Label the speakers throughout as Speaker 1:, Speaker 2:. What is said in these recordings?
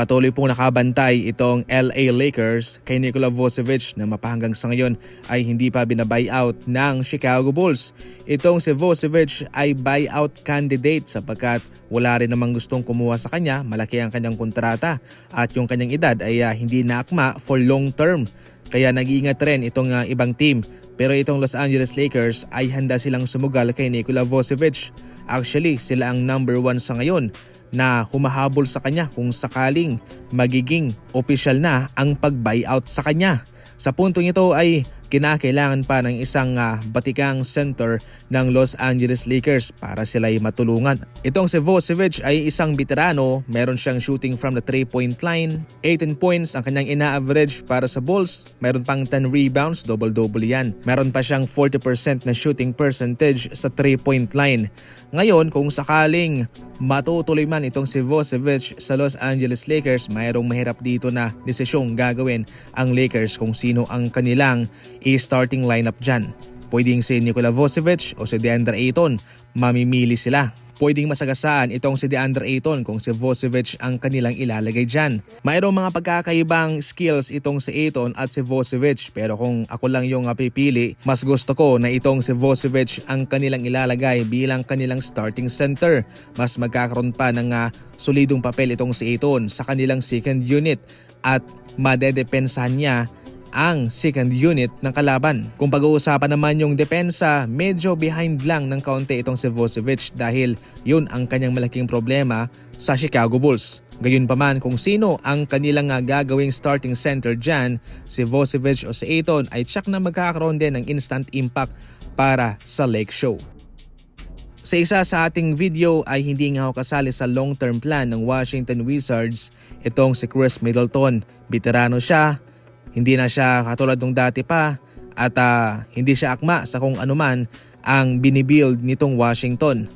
Speaker 1: Patuloy pong nakabantay itong LA Lakers kay Nikola Vucevic na mapahanggang sa ngayon ay hindi pa binabuyout ng Chicago Bulls. Itong si Vucevic ay buyout candidate sapagkat wala rin namang gustong kumuha sa kanya, malaki ang kanyang kontrata at yung kanyang edad ay ah, hindi naakma for long term. Kaya nag-iingat rin itong ah, ibang team pero itong Los Angeles Lakers ay handa silang sumugal kay Nikola Vucevic. Actually, sila ang number one sa ngayon na humahabol sa kanya kung sakaling magiging opisyal na ang pag-buyout sa kanya. Sa puntong ito ay kinakailangan pa ng isang ah, batikang center ng Los Angeles Lakers para sila ay matulungan. Itong si Vucevic ay isang veterano, meron siyang shooting from the 3-point line, 18 points ang kanyang ina-average para sa Bulls, meron pang 10 rebounds, double-double yan. Meron pa siyang 40% na shooting percentage sa 3-point line. Ngayon, kung sakaling matutuloy man itong si Vucevic sa Los Angeles Lakers, mayroong mahirap dito na desisyong gagawin ang Lakers kung sino ang kanilang i-starting lineup dyan. Pwedeng si Nikola Vucevic o si DeAndre Ayton, mamimili sila. Pwedeng masagasaan itong si DeAndre Ayton kung si Vucevic ang kanilang ilalagay dyan. Mayroong mga pagkakaibang skills itong si Ayton at si Vucevic pero kung ako lang yung pipili, mas gusto ko na itong si Vucevic ang kanilang ilalagay bilang kanilang starting center. Mas magkakaroon pa ng ah, solidong papel itong si Ayton sa kanilang second unit at madedepensahan niya ang second unit ng kalaban. Kung pag-uusapan naman yung depensa, medyo behind lang ng kaunti itong si Vucevic dahil yun ang kanyang malaking problema sa Chicago Bulls. Gayunpaman kung sino ang kanilang gagawing starting center dyan, si Vucevic o si Ayton ay tsak na magkakaroon din ng instant impact para sa Lake Show. Sa isa sa ating video ay hindi nga ako kasali sa long-term plan ng Washington Wizards itong si Chris Middleton. Veterano siya, hindi na siya katulad nung dati pa at ah, hindi siya akma sa kung anuman ang binibuild nitong Washington.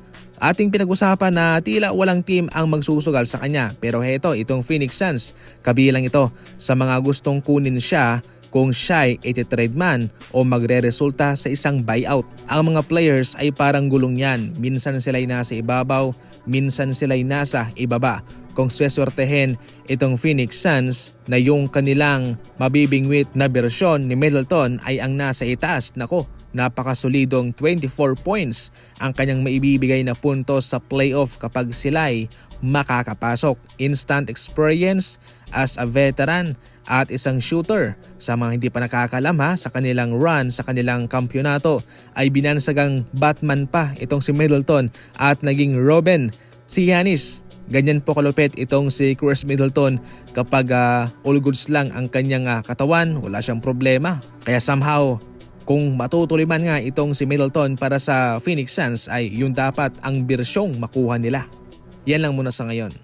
Speaker 1: Ating pinag-usapan na tila walang team ang magsusugal sa kanya pero heto itong Phoenix Suns kabilang ito sa mga gustong kunin siya kung siya'y ititrade man o magre-resulta sa isang buyout. Ang mga players ay parang gulong yan. Minsan sila'y nasa ibabaw, minsan sila'y nasa ibaba. Kung sweswertehin itong Phoenix Suns na yung kanilang mabibingwit na bersyon ni Middleton ay ang nasa itaas, nako, napakasolidong 24 points ang kanyang maibibigay na puntos sa playoff kapag sila'y makakapasok. Instant experience as a veteran at isang shooter. Sa mga hindi pa nakakalam ha, sa kanilang run sa kanilang kampyonato ay binansagang Batman pa itong si Middleton at naging Robin si Yanis. Ganyan po kalupit itong si Chris Middleton kapag ah, all goods lang ang kanyang ah, katawan, wala siyang problema. Kaya somehow, kung matutuloy man nga itong si Middleton para sa Phoenix Suns ay yun dapat ang bersyong makuha nila. Yan lang muna sa ngayon.